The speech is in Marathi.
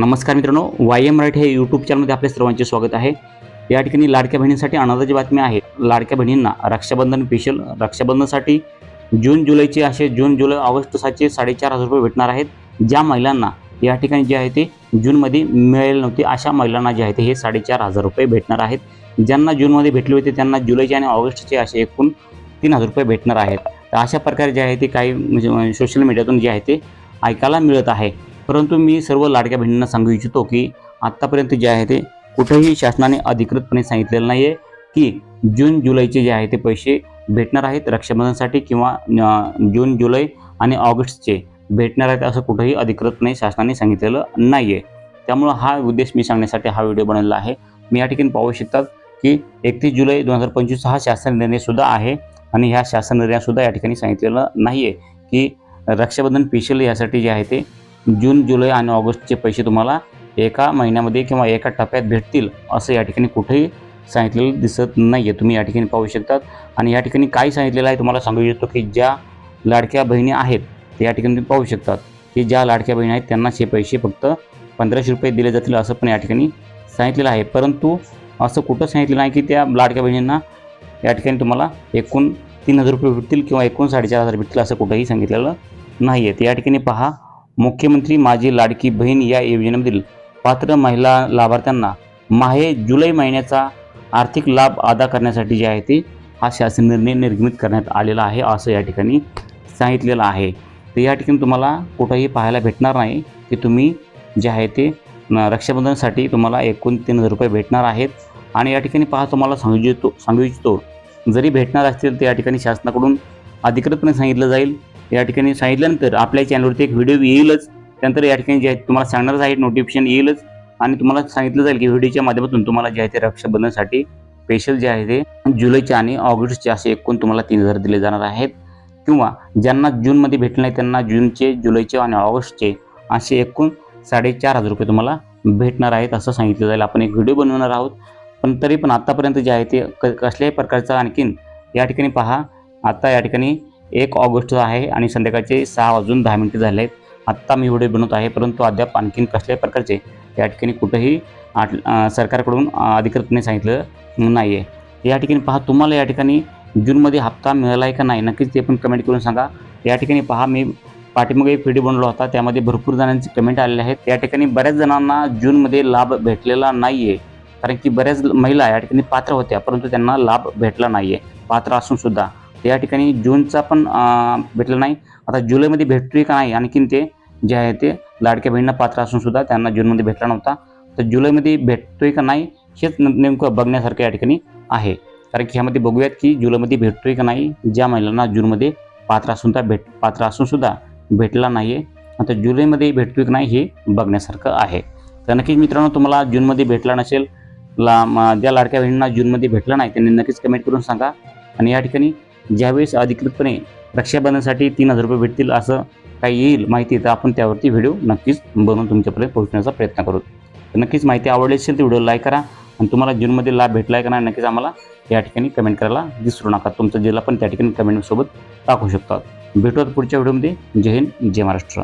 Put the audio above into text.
नमस्कार मित्रांनो वाय एम मराठी हे यूट्यूब चॅनलमध्ये आपल्या सर्वांचे स्वागत आहे. या ठिकाणी लाडक्या बहिणींसाठी आनंदाची बातमी आहे. लाडक्या बहिणींना रक्षाबंधन स्पेशल रक्षाबंधनासाठी जून जुलैचे असे जून जुलै ऑगस्टसाठी साडेचार हजार रुपये भेटणार आहेत. ज्या महिलांना या ठिकाणी जे आहे ते जूनमध्ये मिळाले नव्हते अशा महिलांना जे आहे ते हे साडेचार हजार रुपये भेटणार आहेत. ज्यांना जूनमध्ये भेटले होते त्यांना जुलैचे आणि ऑगस्टचे असे एकूण तीन हजार रुपये भेटणार आहेत. तर अशा प्रकारे जे आहे ते काही म्हणजे सोशल मीडियातून जे आहे ते ऐकायला मिळत आहे. परंतु मी सर्व लाडक्या बहिणींना सांगू इच्छितो की आत्तापर्यंत जे आहे ते कुठेही शासनाने अधिकृतपणे सांगितलेलं नाही आहे की जून जुलैचे जे आहे ते पैसे भेटणार आहेत रक्षाबंधनसाठी किंवा जून जुलै आणि ऑगस्टचे भेटणार आहेत असं कुठंही अधिकृतपणे शासनाने सांगितलेलं नाही आहे त्यामुळं हा उद्देश मी सांगण्यासाठी हा व्हिडिओ बनवलेला आहे. मी या ठिकाणी पाहू शकतात की एकतीस जुलै दोन हजार पंचवीस हा शासन निर्णयसुद्धा आहे आणि ह्या शासन निर्णयासुद्धा या ठिकाणी सांगितलेलं नाही आहे की रक्षाबंधन पेशल यासाठी जे आहे ते जून जुलै आणि ऑगस्टचे पैसे तुम्हाला एका महिन्यामध्ये किंवा एका टप्प्यात भेटतील असं या ठिकाणी कुठेही सांगितलेलं दिसत नाही आहे तुम्ही या ठिकाणी पाहू शकतात. आणि या ठिकाणी काय सांगितलेलं आहे तुम्हाला सांगू इच्छितो की ज्या लाडक्या बहिणी आहेत ते या ठिकाणी तुम्ही पाहू शकतात. की ज्या लाडक्या बहिणी आहेत त्यांना हे पैसे फक्त पंधराशे रुपये दिले जातील असं पण या ठिकाणी सांगितलेलं आहे. परंतु असं कुठं सांगितलं नाही की त्या लाडक्या बहिणींना या ठिकाणी तुम्हाला एकूण तीन हजार रुपये भेटतील किंवा एकूण साडेचार हजार भेटतील असं कुठंही सांगितलेलं नाही आहे या ठिकाणी पहा मुख्यमंत्री माझी लाडकी बहीण या योजनेमधील पात्र महिला लाभार्थ्यांना माहे जुलै महिन्याचा आर्थिक लाभ अदा करण्यासाठी जे आहे ते हा शासन निर्णय निर्गमित करण्यात आलेला आहे असं या ठिकाणी सांगितलेलं आहे. तर या ठिकाणी तुम्हाला कुठंही पाहायला भेटणार नाही. की तुम्ही जे आहे ते रक्षाबंधनासाठी तुम्हाला एकूण तीन हजार रुपये भेटणार आहेत. आणि या ठिकाणी पहा तुम्हाला सांगू इच्छितो सांगू इच्छितो जरी भेटणार असतील तर या ठिकाणी शासनाकडून अधिकृतपणे सांगितलं जाईल. या ठिकाणी सांगितल्यानंतर आपल्या चॅनलवरती एक व्हिडिओ येईलच. त्यानंतर या ठिकाणी जे आहे तुम्हाला सांगणारच आहे नोटिफिकेशन येईलच. आणि तुम्हाला सांगितलं जाईल की व्हिडिओच्या माध्यमातून तुम्हाला जे आहे ते रक्षाबंधनसाठी स्पेशल जे आहे ते जुलैचे आणि ऑगस्टचे असे एकूण तुम्हाला तीन हजार दिले जाणार आहेत. किंवा ज्यांना जूनमध्ये भेटले नाही त्यांना जूनचे जुलैचे आणि ऑगस्टचे असे एकूण साडेचार हजार रुपये तुम्हाला भेटणार आहेत असं सांगितलं जाईल. आपण एक व्हिडिओ बनवणार आहोत. पण तरी पण आत्तापर्यंत जे आहे ते क कसल्याही प्रकारचा आणखीन या ठिकाणी पहा. आता या ठिकाणी एक ऑगस्ट आहे आणि संध्याकाळचे सहा वाजून दहा मिनिटं झाले आहेत आत्ता मी व्हिडिओ बनवत आहे परंतु अद्याप आणखीन कसल्याही प्रकारचे या ठिकाणी कुठंही आट सरकारकडून अधिकृतने अधिकृतपणे सांगितलं नाही आहे या ठिकाणी पहा तुम्हाला या ठिकाणी जूनमध्ये हप्ता मिळाला आहे का नाही नक्कीच ते पण कमेंट करून सांगा. या ठिकाणी पहा मी पाठीमागे एक व्हिडिओ बनवला होता त्यामध्ये भरपूर जणांचे कमेंट आलेले आहेत. या ठिकाणी बऱ्याच जणांना जूनमध्ये लाभ भेटलेला नाही आहे कारण की बऱ्याच महिला या ठिकाणी पात्र होत्या परंतु त्यांना लाभ भेटला नाही आहे पात्र असूनसुद्धा या ठिकाणी जूनचा पण भेटला नाही. आता जुलैमध्ये भेटतोय का नाही आणखीन ते जे आहे ते लाडक्या बहिणींना पात्र असून सुद्धा त्यांना जूनमध्ये भेटला नव्हता. तर जुलैमध्ये भेटतोय का नाही हेच नेमकं बघण्यासारखं या ठिकाणी आहे. कारण की ह्यामध्ये बघूयात की जुलैमध्ये भेटतोय का नाही ज्या महिलांना जूनमध्ये पात्र असून भेट पात्र असून सुद्धा भेटला नाही आहे आता जुलैमध्ये भेटतोय की नाही हे बघण्यासारखं आहे. तर नक्कीच मित्रांनो तुम्हाला जूनमध्ये भेटला नसेल ला ज्या लाडक्या बहिणींना जूनमध्ये भेटला नाही त्यांनी नक्कीच कमेंट करून सांगा. आणि या ठिकाणी ज्यावेळेस अधिकृतपणे रक्षाबंधनासाठी तीन हजार रुपये भेटतील असं काही येईल माहिती तर आपण त्यावरती व्हिडिओ नक्कीच बनवून तुमच्यापर्यंत पोहोचण्याचा प्रयत्न करू. तर नक्कीच माहिती आवडली असेल तर व्हिडिओ लाईक करा आणि तुम्हाला जूनमध्ये लाभ भेटला आहे का नाही नक्कीच आम्हाला या ठिकाणी कमेंट करायला विसरू नका. तुमचा जिल्हा पण त्या ठिकाणी कमेंटसोबत टाकू शकतात भेटूयात पुढच्या व्हिडिओमध्ये. जय हिंद जय महाराष्ट्र.